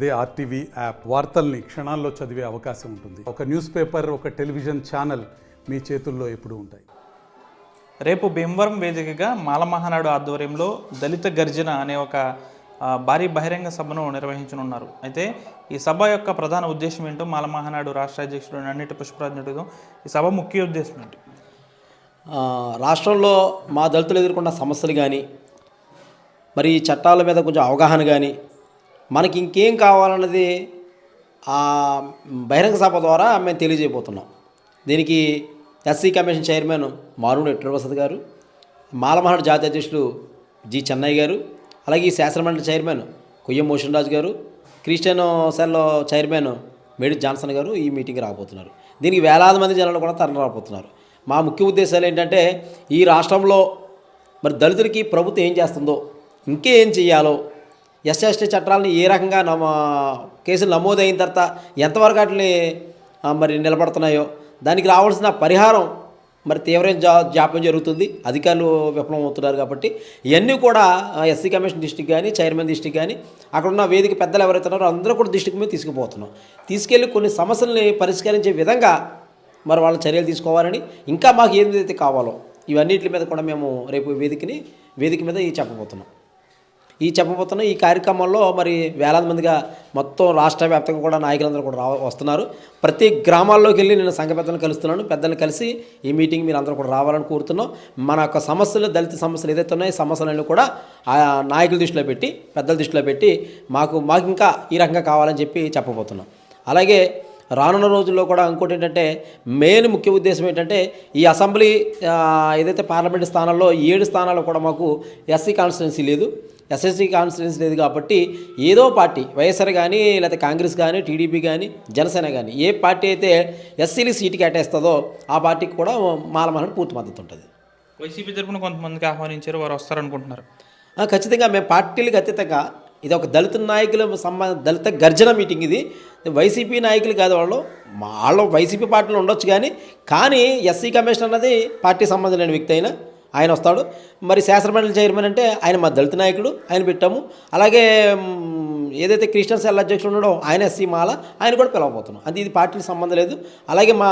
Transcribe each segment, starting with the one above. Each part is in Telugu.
అదే ఆర్టీవీ యాప్. వార్తల్ని క్షణాల్లో చదివే అవకాశం ఉంటుంది. ఒక న్యూస్ పేపర్ ఒక టెలివిజన్ ఛానల్ మీ చేతుల్లో ఎప్పుడూ ఉంటాయి. రేపు భీమవరం వేదికగా మాలమహానాడు ఆధ్వర్యంలో దళిత గర్జన అనే ఒక భారీ బహిరంగ సభను నిర్వహించనున్నారు. అయితే ఈ సభ యొక్క ప్రధాన ఉద్దేశం ఏంటో మాలమహానాడు రాష్ట్ర అధ్యక్షుడు నన్నిటి పుష్పరాజుడు ఈ సభ ముఖ్య ఉద్దేశం ఏంటి? ఆ, రాష్ట్రంలో మా దళితులు ఎదుర్కొన్న సమస్యలు కానీ మరి ఈ చట్టాల మీద కొంచెం అవగాహన కానీ మనకి ఇంకేం కావాలన్నది ఆ బహిరంగ సభ ద్వారా మేము తెలియజేయబోతున్నాం. దీనికి ఎస్సీ కమిషన్ చైర్మన్ మారుడు ఎట్రవసద్ గారు మాలమహాడు జాతీయ అధ్యక్షులు జి చెన్నయ్య గారు అలాగే ఈ శాసనమండలి చైర్మన్ కొయ్యం మోషన్ రాజు గారు క్రిస్టియన్ సెల్లో చైర్మన్ మేడి జాన్సన్ గారు ఈ మీటింగ్కి రాబోతున్నారు. దీనికి వేలాది మంది జనాలు కూడా తరలి రాబోతున్నారు. మా ముఖ్య ఉద్దేశాలు ఏంటంటే ఈ రాష్ట్రంలో మరి దళితులకి ప్రభుత్వం ఏం చేస్తుందో ఇంకేం చేయాలో ఎస్ఎస్టీ చట్టాలను ఏ రకంగా నమ కేసులు నమోదైన తర్వాత ఎంతవరకు వాటిని మరి నిలబడుతున్నాయో దానికి రావాల్సిన పరిహారం మరి తీవ్రమైన జా జాప్యం జరుగుతుంది. అధికారులు విఫలం అవుతున్నారు కాబట్టి ఇవన్నీ కూడా ఎస్సీ కమిషన్ దృష్టికి కానీ చైర్మన్ దృష్టికి కానీ అక్కడ ఉన్న వేదిక పెద్దలు ఎవరైతే ఉన్నారో అందరూ కూడా దృష్టికి మీద తీసుకుపోతున్నాం. తీసుకెళ్ళి కొన్ని సమస్యల్ని పరిష్కరించే విధంగా మరి వాళ్ళ చర్యలు తీసుకోవాలని ఇంకా మాకు ఏదైతే కావాలో ఇవన్నిటి మీద కూడా మేము రేపు వేదికని వేదిక మీద ఈ చెప్పబోతున్నాం. ఈ చెప్పబోతున్న ఈ కార్యక్రమంలో మరి వేలాది మందిగా మొత్తం రాష్ట్ర వ్యాప్తంగా కూడా నాయకులందరూ కూడా వస్తున్నారు. ప్రతి గ్రామాల్లోకి వెళ్ళి నేను సంఘ పెద్దలను కలుస్తున్నాను. పెద్దలను కలిసి ఈ మీటింగ్ మీరు అందరూ కూడా రావాలని కోరుతున్నాం. మన యొక్క సమస్యలు దళిత సమస్యలు ఏదైతే ఉన్నాయో సమస్యలను సమస్యలన్నీ కూడా నాయకుల దృష్టిలో పెట్టి పెద్దల దృష్టిలో పెట్టి మాకు మాకు ఇంకా ఈ రకంగా కావాలని చెప్పి చెప్పబోతున్నాం. అలాగే రానున్న రోజుల్లో కూడా ఇంకోటి ఏంటంటే మెయిన్ ముఖ్య ఉద్దేశం ఏంటంటే ఈ అసెంబ్లీ ఏదైతే పార్లమెంట్ స్థానాల్లో ఏడు స్థానాల్లో కూడా మాకు ఎస్సీ కాన్స్టిట్యున్సీ లేదు. ఎస్ఎస్సీ కాన్స్టిట్యున్సీ లేదు కాబట్టి ఏదో పార్టీ వైఎస్ఆర్ కానీ లేకపోతే కాంగ్రెస్ కానీ టీడీపీ కానీ జనసేన కానీ ఏ పార్టీ అయితే ఎస్సీలు సీటు కేటాయిస్తుందో ఆ పార్టీకి కూడా మాలమహన్ పూర్తి మద్దతు ఉంటుంది. వైసీపీ తరపున కొంతమందికి ఆహ్వానించారు వారు వస్తారనుకుంటున్నారు. ఖచ్చితంగా మేము పార్టీలకు అతీతంగా ఇది ఒక దళిత నాయకుల సంబంధ దళిత గర్జన మీటింగ్ ఇది. వైసీపీ నాయకులు కాదు వాళ్ళు వాళ్ళు వైసీపీ పార్టీలో ఉండొచ్చు కానీ కానీ ఎస్సీ కమిషన్ అన్నది పార్టీ సంబంధం లేని వ్యక్తి అయినా ఆయన వస్తాడు. మరి శాసనమండలి చైర్మన్ అంటే ఆయన మా దళిత నాయకుడు ఆయన పెట్టాము. అలాగే ఏదైతే క్రిస్టియన్ సెల్ అధ్యక్షుడు ఉన్నాడో ఆయన ఎస్సీ మాల ఆయన కూడా పిలవబోతున్నాం. అది ఇది పార్టీకి సంబంధం లేదు. అలాగే మా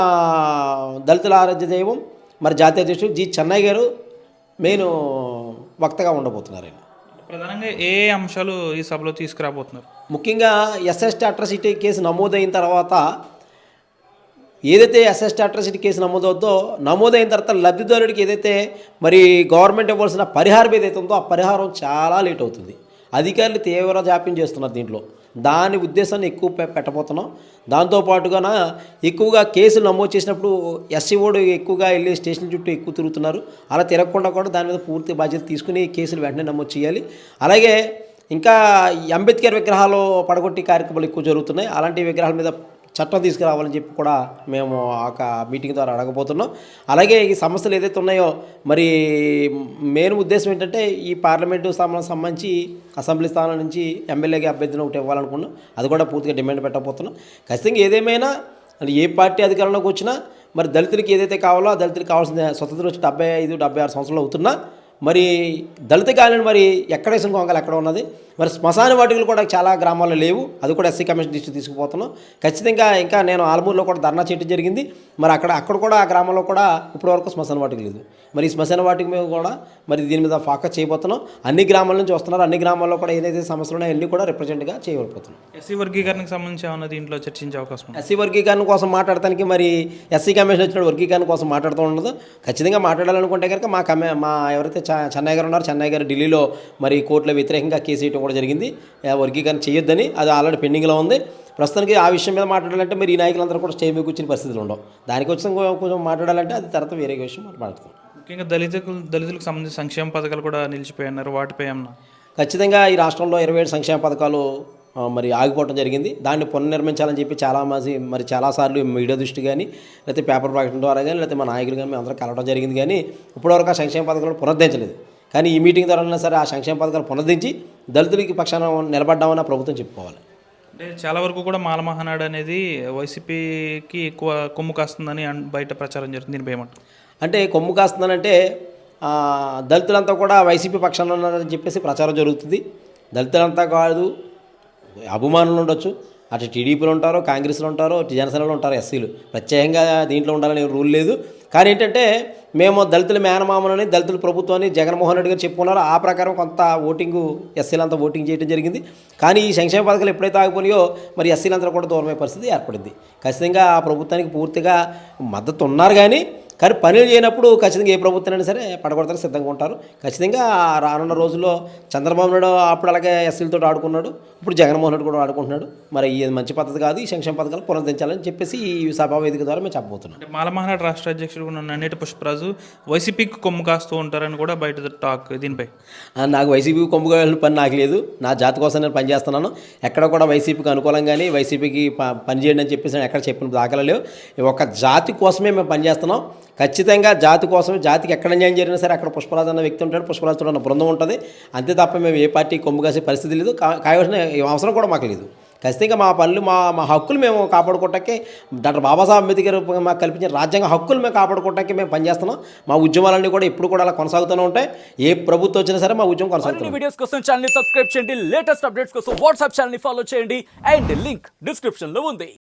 దళితుల ఆరాధ్య దైవం మరి జాతీయ అధ్యక్షుడు జి చెన్నై గారు మెయిన్ వక్తగా ఉండబోతున్నారు ఆయన. ప్రధానంగా ఏ అంశాలు ఈ సభలో తీసుకురాబోతున్నారు? ముఖ్యంగా ఎస్ఎస్టీ అట్రాసిటీ కేసు నమోదైన తర్వాత ఏదైతే అసెస్ట్ అట్రాసిటీ కేసు నమోదవుద్దో నమోదైన తర్వాత లబ్ధిదారుడికి ఏదైతే మరి గవర్నమెంట్ ఇవ్వాల్సిన పరిహారం ఏదైతే ఉందో ఆ పరిహారం చాలా లేట్ అవుతుంది. అధికారులు తీవ్ర జాప్యం చేస్తున్నారు దీంట్లో. దాని ఉద్దేశాన్ని ఎక్కువ పె- పెట్టబోతున్నాం. దాంతోపాటుగా ఎక్కువగా కేసులు నమోదు చేసినప్పుడు ఎస్సీఓడు ఎక్కువగా వెళ్ళి స్టేషన్ చుట్టూ ఎక్కువ తిరుగుతున్నారు. అలా తిరగకుండా కూడా దాని మీద పూర్తి బాధ్యత తీసుకుని కేసులు వెంటనే నమోదు చేయాలి. అలాగే ఇంకా అంబేద్కర్ విగ్రహాలు పడగొట్టి కార్యక్రమాలు ఎక్కువ జరుగుతున్నాయి. అలాంటి విగ్రహాల మీద చట్టం తీసుకురావాలని చెప్పి కూడా మేము ఒక మీటింగ్ ద్వారా అడగబోతున్నాం. అలాగే ఈ సమస్యలు ఏదైతే ఉన్నాయో మరి మెయిన్ ఉద్దేశం ఏంటంటే ఈ పార్లమెంటు స్థానం సంబంధించి అసెంబ్లీ స్థానం నుంచి ఎమ్మెల్యేగా అభ్యర్థిని ఒకటి ఇవ్వాలనుకున్నాం. అది కూడా పూర్తిగా డిమాండ్ పెట్టబోతున్నాం. ఖచ్చితంగా ఏదేమైనా ఏ పార్టీ అధికారంలోకి వచ్చినా మరి దళితులకి ఏదైతే కావాలో ఆ దళితులకు కావాల్సిన స్వతంత్రం వచ్చి డెబ్బై ఐదు డెబ్బై ఆరు సంవత్సరాలు అవుతున్నా మరి దళిత కాలనీ మరి ఎక్కడ వేసిన కొంగలు ఎక్కడ ఉన్నది? మరి శ్మశాన వాటికలు కూడా చాలా గ్రామాల్లో లేవు. అది కూడా ఎస్సీ కమిషన్ దృష్టి తీసుకుపోతున్నాం. ఖచ్చితంగా ఇంకా నేను ఆలమూరులో కూడా ధర్నా చేయడం జరిగింది. మరి అక్కడ అక్కడ కూడా ఆ గ్రామంలో కూడా ఇప్పటివరకు శ్మశాన వాటిక లేదు. మరి ఈ శ్మశాన వాటిక మీద కూడా మరి దీని మీద ఫోకస్ చేయబోతున్నాం. అన్ని గ్రామాల నుంచి వస్తున్నారు. అన్ని గ్రామాల్లో కూడా ఏదైతే సమస్యలు ఉన్నాయో అన్నీ కూడా రిప్రజెంట్గా చేయబడిపోతున్నాం. ఎస్సీ వర్గీకరణకు సంబంధించి ఏమన్నా దీంట్లో చర్చించే అవకాశం ఎస్సీ వర్గీకరణ కోసం మాట్లాడటానికి మరి ఎస్సీ కమిషన్ వచ్చిన వర్గీకరణ కోసం మాట్లాడుతూ ఉండదు. ఖచ్చితంగా మాట్లాడాలనుకుంటే కనుక మా కమే మా ఎవరైతే చెన్నై గారు ఉన్నారు. చెన్నై గారు ఢిల్లీలో మరి కోర్టులో వ్యతిరేకంగా కేసు వేయడం కూడా జరిగింది. వర్గీకరణ చేయొద్దని అది ఆల్రెడీ పెండింగ్లో ఉంది. ప్రస్తుతానికి ఆ విషయం మీద మాట్లాడాలంటే మరి ఈ నాయకులందరూ కూడా స్టే మీద కూర్చుని పరిస్థితులు ఉండవు. దానికి వచ్చిన కొంచెం మాట్లాడాలంటే అది తర్వాత వేరే విషయం మాట్లాడుతాం. ముఖ్యంగా దళితులకు దళితులకు సంబంధించి సంక్షేమ పథకాలు కూడా నిలిచిపోయి అన్నారు. వాటిపై ఏమన్నా ఖచ్చితంగా ఈ రాష్ట్రంలో ఇరవై ఏడు సంక్షేమ పథకాలు మరి ఆగిపోవడం జరిగింది. దాన్ని పునర్నిర్మించాలని చెప్పి చాలా మంది మరి చాలాసార్లు మీడియా దృష్టి కానీ లేకపోతే పేపర్ ప్రకటన ద్వారా కానీ లేకపోతే మా నాయకులు కానీ మేము అందరం కలవడం జరిగింది కానీ ఇప్పటివరకు ఆ సంక్షేమ పథకాలు పునరుద్ధరించలేదు. కానీ ఈ మీటింగ్ ద్వారా సరే ఆ సంక్షేమ పథకాలు పునరుద్ధరించి దళితులకి పక్షాన నిలబడ్డామని ప్రభుత్వం చెప్పుకోవాలి. అంటే చాలా వరకు కూడా మాలమహానాడు అనేది వైసీపీకి ఎక్కువ కొమ్ము కాస్తుందని బయట ప్రచారం జరుగుతుంది దీనిపై ఏమంటారు అంటే కొమ్ము కాస్తుందనంటే ఆ, దళితులంతా కూడా వైసీపీ పక్షంలో ఉన్నారని చెప్పేసి ప్రచారం జరుగుతుంది. దళితులంతా కాదు అభిమానులు ఉండొచ్చు అటు టీడీపీలో ఉంటారో కాంగ్రెస్లో ఉంటారో జనసేనలో ఉంటారు ఎస్సీలు. ప్రత్యేకంగా దీంట్లో ఉండాలని రూల్ లేదు. కానీ ఏంటంటే మేము దళితుల మేనమామలని దళితుల ప్రభుత్వాన్ని జగన్మోహన్ రెడ్డి గారు చెప్పుకున్నారో ఆ ప్రకారం కొంత ఓటింగు ఎస్సీలంతా ఓటింగ్ చేయడం జరిగింది. కానీ ఈ సంక్షేమ పథకాలు ఎప్పుడైతే ఆగిపోయాయో మరి ఎస్సీలంతా కూడా దూరమయ్యే పరిస్థితి ఏర్పడింది. ఖచ్చితంగా ఆ ప్రభుత్వానికి పూర్తిగా మద్దతు ఉన్నారు కానీ కానీ పనులు చేయనప్పుడు ఖచ్చితంగా ఏ ప్రభుత్వం సరే పడగొడతానికి సిద్ధంగా ఉంటారు. ఖచ్చితంగా రానున్న రోజుల్లో చంద్రబాబు నాయుడు అప్పుడు అలాగే ఎస్సీలతో ఆడుకున్నాడు ఇప్పుడు జగన్మోహన్ రెడ్డి కూడా ఆడుకుంటున్నాడు. మరి ఇది మంచి పద్ధతి కాదు ఈ సంక్షేమ పథకాలు పునరుద్ధరించాలని చెప్పేసి ఈ సభా వేదిక ద్వారా మేము చెప్పబోతున్నాం. అంటే మాలమహానాడు రాష్ట్ర అధ్యక్షుడు ఉన్న నన్నేటి పుష్పరాజు వైసీపీకి కొమ్ము కాస్తూ ఉంటారని కూడా బయట టాక్ దీనిపై. నాకు వైసీపీ కొమ్ముగా వెళ్ళిన పని నాకు లేదు. నా జాతి కోసం నేను పనిచేస్తున్నాను. ఎక్కడ కూడా వైసీపీకి అనుకూలంగానే వైసీపీకి ప- పని చేయండి అని చెప్పేసి నేను ఎక్కడ చెప్పిన దాఖలా లేవు. జాతి కోసమే మేము పనిచేస్తున్నాం. ఖచ్చితంగా జాతి కోసం జాతికి ఎక్కడ న్యాయం జరిగినా సరే అక్కడ పుష్పరాజు అన్న వ్యక్తి ఉంటాడు. పుష్పరాజుతో ఉన్న బృందం ఉంటుంది. అంతే తప్ప మేము ఏ పార్టీ కొమ్ము కాసే పరిస్థితి లేదు. కావాల్సిన అవసరం కూడా మాకు లేదు. ఖచ్చితంగా మా పనులు మా మా హక్కులు మేము కాపాడుకోవటానికి డాక్టర్ బాబాసాహెబ్ అంబేద్కర్ మాకు కల్పించిన రాజ్యాంగ హక్కులు మేము కాపాడుకోవటానికి మేము పనిచేస్తున్నాం. మా ఉద్యమాలన్నీ కూడా ఇప్పుడు కూడా అలా కొనసాగుతూనే ఉంటాయి. ఏ ప్రభుత్వం వచ్చినా సరే మా ఉద్యమం కొనసాగుతుంది వీడియోస్ కోసం ఛానల్ సబ్స్క్రైబ్ చేయండి. లేటెస్ట్ అప్డేట్స్ కోసం వాట్సాప్ ఛానల్ని ఫాలో చేయండి. అండ్ లింక్ డిస్క్రిప్షన్లో ఉంది.